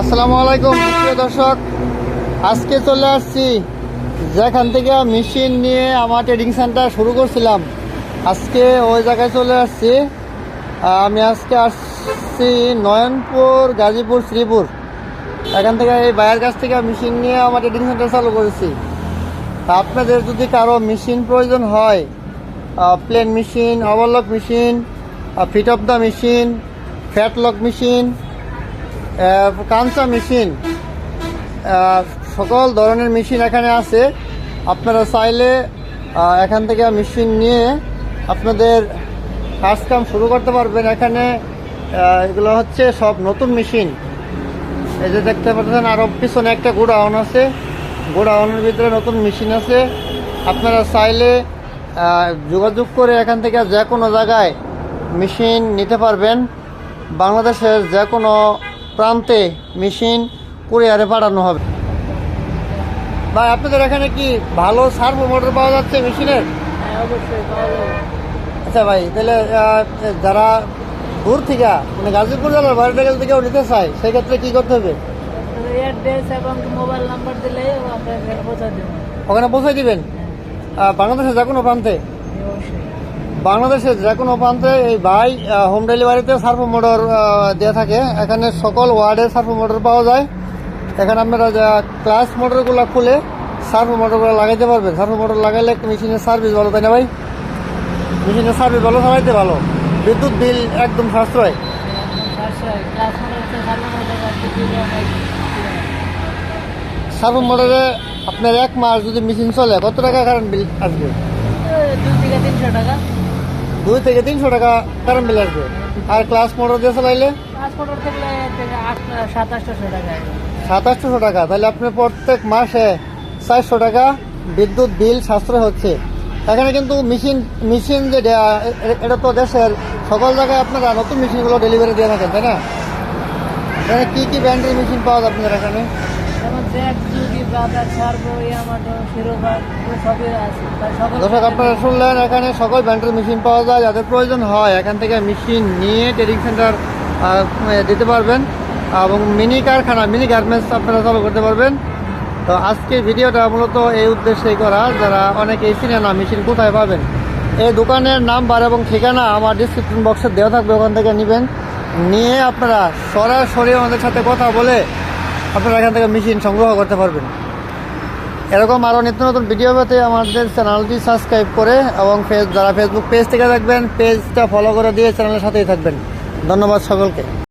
আসসালামু আলাইকুম, প্রিয় দর্শক। আজকে চলে আসছি। যেখান থেকে মেশিন নিয়ে আমার ট্রেডিং সেন্টার শুরু করছিলাম, আজকে ওই জায়গায় চলে আসছি। আমি আজকে আসছি নয়নপুর, গাজীপুর, শ্রীপুর। এখান থেকে এই বাইরের কাছ থেকে মেশিন নিয়ে আমার ট্রেডিং সেন্টার চালু করেছি। আপনাদের যদি কারও মেশিন প্রয়োজন হয় plain machine overlock machine fit of the machine flatlock machine কাঁচা মেশিন। সকল ধরনের মেশিন এখানে আছে। আপনারা চাইলে এখান থেকে মেশিন নিয়ে আপনাদের কাজ কাম শুরু করতে পারবেন। এখানে এগুলো হচ্ছে সব নতুন মেশিন। এই যে দেখতে পাচ্ছেন আরও পিছনে একটা গোডাউন আছে। গোডাউনের ভিতরে নতুন মেশিন আছে। আপনারা চাইলে যোগাযোগ করে এখান থেকে যে কোনো জায়গায় মেশিন নিতে পারবেন। বাংলাদেশের যে কোনো প্রান্তে মেশিন কুরিয়ারে পাঠানো হবে। ভাই আপনাদের এখানে কি ভালো সার্ভো মোটর পাওয়া যাচ্ছে মেশিনের? হ্যাঁ আচ্ছা ভাই তাহলে যারা দূর থেকে মানে গাজীপুর জেলার বাইরে থেকে যদি কেউ নিতে চায় সেক্ষেত্রে কি করতে হবে? ওখানে পৌঁছে দিবেন? আহ, বাংলাদেশের যে কোনো প্রান্তে? হ্যাঁ, বাংলাদেশের যে কোনো প্রান্তে এই ভাই হোম ডেলিভারিতে সার্ফো মোটর দেওয়া থাকে। এখানে সকল ওয়ার্ডে সার্ফো মোটর পাওয়া যায়। এখানে আপনারা ক্লাস মোটরগুলো খুলে সার্ফো মোটরগুলো লাগাইতে পারবেন। সার্ফো মোটর লাগাইলে মেশিনের সার্ভিস ভালো, তাই না ভাই? মেশিনের সার্ভিস ভালো, চালাইতে ভালো। বিদ্যুৎ বিল একদম সাশ্রয় সার্ফো মোটরে আপনার এক মাস যদি মেশিন চলে, কত টাকা কারেন্ট বিল আসবে? দুই থেকে তিনশো টাকা। দুই থেকে তিনশো টাকা কারেন্ট বিল আসবে। আর ক্লাস মোটর দিয়ে চালাইলে? ট্রান্সপোর্টার থেকে থেকে আট সাত আটশোশো টাকা। তাহলে আপনি প্রত্যেক মাসে চারশো টাকা বিদ্যুৎ বিল সাশ্রয় হচ্ছে। এখানে কিন্তু মেশিন মেশিন যে এটা তো দেশের সকল জায়গায় আপনারা নতুন মেশিনগুলো ডেলিভারি দিয়ে থাকেন তাই না? এখানে কী কী ব্র্যান্ডের মেশিন পাওয়া যায় আপনাদের এখানে? দর্শক আপনারা শুনলেন এখানে সকল ব্র্যান্ডের মেশিন পাওয়া যায় যাদের প্রয়োজন হয় এখান থেকে মেশিন নিয়ে ট্রেডিং সেন্টার দিতে পারবেন। এবং মিনি কারখানা মিনি গার্মেন্টস আপনারা চালু করতে পারবেন। তো আজকের ভিডিওটা মূলত এই উদ্দেশ্যেই করা যারা অনেকে চিনে না মেশিন কোথায় পাবেন। এই দোকানের নাম্বার এবং ঠিকানা আমার ডিসক্রিপশন বক্সে দেওয়া থাকবে ওখান থেকে নেবেন। নিয়ে আপনারা সরাসরি আমাদের সাথে কথা বলে আপনারা এখান থেকে মেশিন সংগ্রহ করতে পারবেন। এরকম আরও নিত্য নতুন ভিডিও পেতে আমাদের চ্যানেলটি সাবস্ক্রাইব করে এবং ফেস যারা ফেসবুক পেজ থেকে রাখবেন পেজটা ফলো করে দিয়ে চ্যানেলের সাথেই থাকবেন। ধন্যবাদ সকলকে।